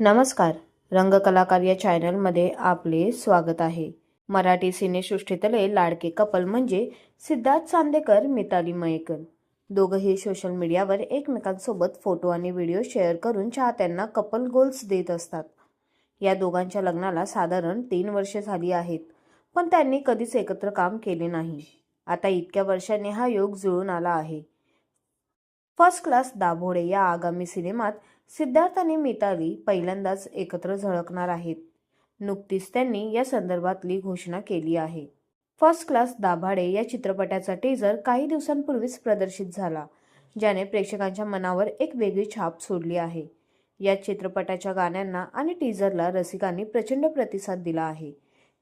नमस्कार. रंगकलाकार या चॅनलमध्ये आपले स्वागत आहे. मराठी सिनेसृष्टीतले लाडके कपल म्हणजे सिद्धार्थ चांदेकर मिताली मयेकर. दोघंही सोशल मीडियावर एकमेकांसोबत फोटो आणि व्हिडिओ शेअर करून चाहत्यांना कपल गोल्स देत असतात. या दोघांच्या लग्नाला साधारण तीन वर्षे झाली आहेत पण त्यांनी कधीच एकत्र काम केले नाही. आता इतक्या वर्षांनी हा योग जुळून आला आहे. फर्स्ट क्लास दाभोळे या आगामी सिनेमात सिद्धार्थ आणि मिताली पहिल्यांदाच एकत्र झळकणार आहेत. नुकतीच त्यांनी या संदर्भातली घोषणा केली आहे. फर्स्ट क्लास दाभाडे या चित्रपटाचा टीझर काही दिवसांपूर्वीच प्रदर्शित झाला ज्याने प्रेक्षकांच्या मनावर एक वेगळी छाप सोडली आहे. या चित्रपटाच्या गाण्यांना आणि टीझरला रसिकांनी प्रचंड प्रतिसाद दिला आहे.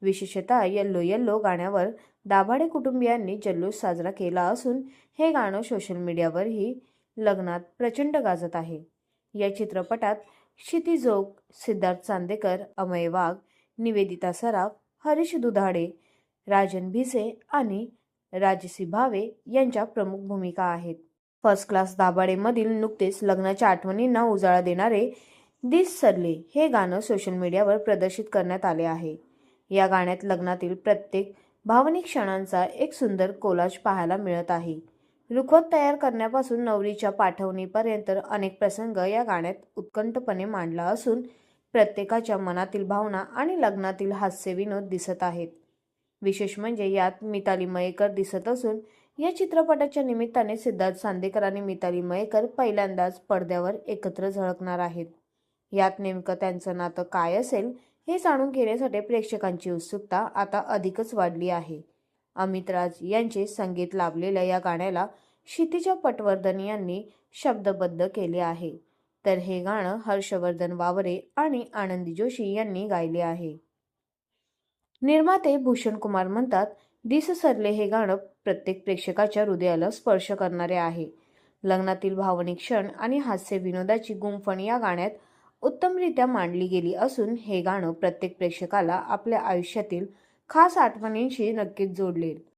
विशेषतः येल्लो येल्लो गाण्यावर दाभाडे कुटुंबियांनी जल्लोष साजरा केला असून हे गाणं सोशल मीडियावरही लग्नात प्रचंड गाजत आहे. या चित्रपटात क्षिती जोग सिद्धार्थ चांदेकर अमय वाघ निवेदिता सराफ हरीश दुधाडे राजन भिसे आणि राजसी भावे यांच्या प्रमुख भूमिका आहेत. फर्स्ट क्लास दाभाडेमधील नुकतेच लग्नाच्या आठवणींना उजाळा देणारे दिस सरले हे गाणं सोशल मीडियावर प्रदर्शित करण्यात आले आहे. या गाण्यात लग्नातील प्रत्येक भावनिक क्षणांचा एक सुंदर कोलाज पाहायला मिळत आहे. लुखोत तयार करण्यापासून नवरीच्या पाठवणीपर्यंत अनेक प्रसंग या गाण्यात उत्कंठपणे मांडला असून प्रत्येकाच्या मनातील भावना आणि लग्नातील हास्य विनोद दिसत आहेत. विशेष म्हणजे यात मिताली मयेकर दिसत असून या चित्रपटाच्या निमित्ताने सिद्धार्थ सांदेकर आणि मिताली मयेकर पहिल्यांदाच पडद्यावर एकत्र झळकणार आहेत. यात नेमकं त्यांचं नातं काय असेल हे जाणून घेण्यासाठी प्रेक्षकांची उत्सुकता आता अधिकच वाढली आहे. अमित राज यांचे संगीत लाभलेल्या या गाण्याला क्षितिजा पटवर्धन यांनी शब्दबद्ध केले आहे. तर हे गाणं हर्षवर्धन वावरे आणि आनंदी जोशी यांनी गायले आहे. निर्माते भूषण कुमार म्हणतात दिस सरले हे गाणं प्रत्येक प्रेक्षकाच्या हृदयाला स्पर्श करणारे आहे. लग्नातील भावनिक क्षण आणि हास्य विनोदाची गुंफण या गाण्यात उत्तमरित्या मांडली गेली असून हे गाणं प्रत्येक प्रेक्षकाला आपल्या आयुष्यातील खास आठवणींशी नक्कीच जोडले